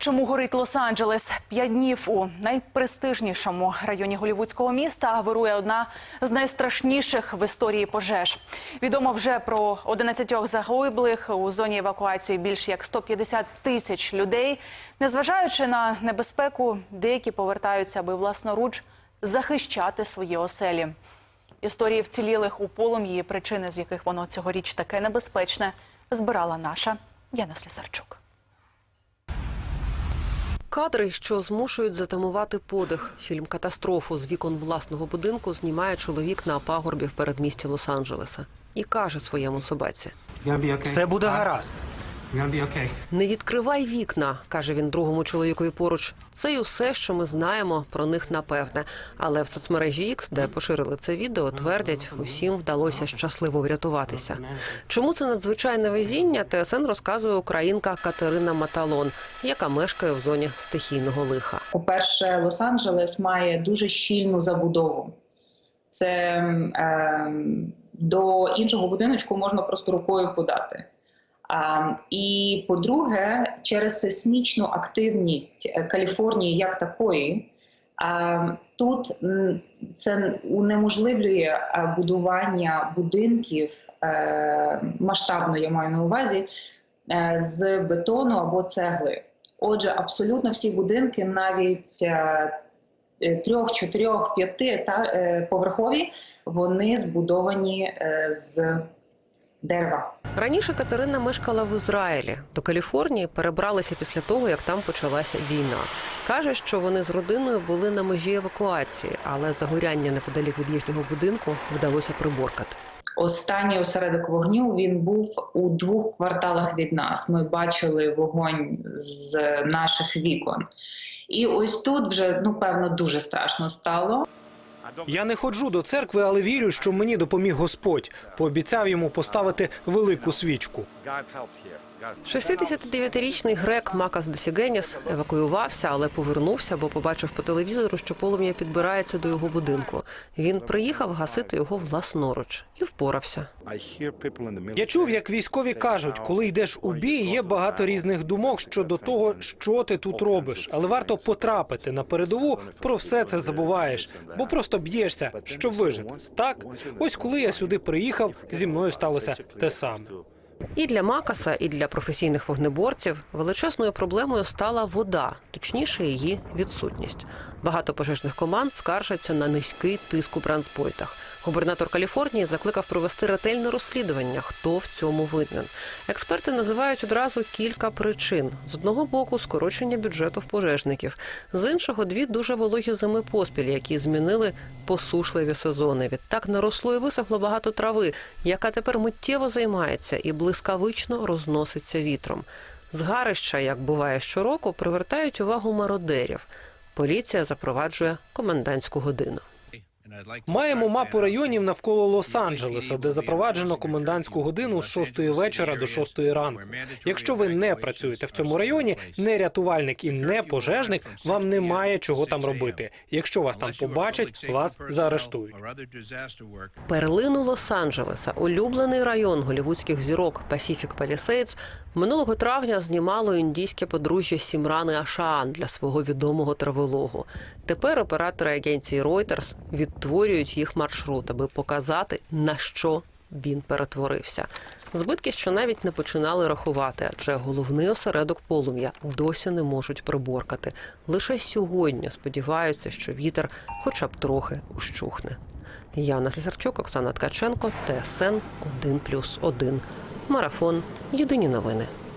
Чому горить Лос-Анджелес? П'ять днів у найпрестижнішому районі голівудського міста вирує одна з найстрашніших в історії пожеж. Відомо вже про 11 загиблих у зоні евакуації більш як 150 тисяч людей. Незважаючи на небезпеку, деякі повертаються, аби власноруч захищати свої оселі. Історії вцілілих у полум'ї, причини з яких воно цьогоріч таке небезпечне, збирала наша Яна Слісарчук. Кадри, що змушують затамувати подих. Фільм Катастрофу з вікон власного будинку знімає чоловік на пагорбі в передмісті Лос-Анджелеса і каже своєму собаці: Все буде гаразд. Не відкривай вікна, каже він другому чоловікові поруч. Це й усе, що ми знаємо про них напевне. Але в соцмережі X, де поширили це відео, твердять, усім вдалося щасливо врятуватися. Чому це надзвичайне везіння? ТСН розказує українка Катерина Маталон, яка мешкає в зоні стихійного лиха. По-перше, Лос-Анджелес має дуже щільну забудову. Це е, до іншого будиночку можна просто рукою подати. І по-друге, через сейсмічну активність е, Каліфорнії як такої, тут це унеможливлює е, будування будинків е, масштабно, я маю на увазі, з бетону або цегли. Отже, абсолютно всі будинки, навіть трьох, чотирьох, п'яти поверхові, вони збудовані з дерева. Раніше Катерина мешкала в Ізраїлі. До Каліфорнії перебралися після того, як там почалася війна. Каже, що вони з родиною були на межі евакуації, але загоряння неподалік від їхнього будинку вдалося приборкати. Останній осередок вогню він був у двох кварталах від нас. Ми бачили вогонь з наших вікон. І ось тут вже ну певно дуже страшно стало. Я не ходжу до церкви, але вірю, що мені допоміг Господь. Пообіцяв йому поставити велику свічку. 69-річний грек Макас Десігеніс евакуювався, але повернувся, бо побачив по телевізору, що полум'я підбирається до його будинку. Він приїхав гасити його власноруч і впорався. Я чув, як військові кажуть, коли йдеш у бій, є багато різних думок щодо того, що ти тут робиш. Але варто потрапити на передову, про все це забуваєш, бо просто б'єшся, щоб вижити. Так, ось коли я сюди приїхав, зі мною сталося те саме. І для Макаса, і для професійних вогнеборців величезною проблемою стала вода, точніше, її відсутність. Багато пожежних команд скаржаться на низький тиск у бранспойтах. Губернатор Каліфорнії закликав провести ретельне розслідування, хто в цьому винен. Експерти називають одразу кілька причин: з одного боку, скорочення бюджету в пожежників, з іншого дві дуже вологі зими поспіль, які змінили посушливі сезони. Відтак наросло і висохло багато трави, яка тепер миттєво займається і блискавично розноситься вітром. Згарища, як буває щороку, привертають увагу мародерів. Поліція запроваджує комендантську годину. Маємо мапу районів навколо Лос-Анджелеса, де запроваджено комендантську годину з 6 вечора до 6 ранку. Якщо ви не працюєте в цьому районі, не рятувальник і не пожежник, вам немає чого там робити. Якщо вас там побачать, вас заарештують. Перлину Лос-Анджелеса, улюблений район голівудських зірок Pacific Palisades, минулого травня знімало індійське подружжя Сімрани Ашаан для свого відомого травологу. Тепер оператори агенції Reuters відтворюють їх маршрут, аби показати на що він перетворився. Збитки, що навіть не починали рахувати, адже головний осередок полум'я досі не можуть приборкати. Лише сьогодні сподіваються, що вітер хоча б трохи ущухне. Яна Слісарчук, Оксана Ткаченко, ТСН 1+,1. Марафон. Єдині новини.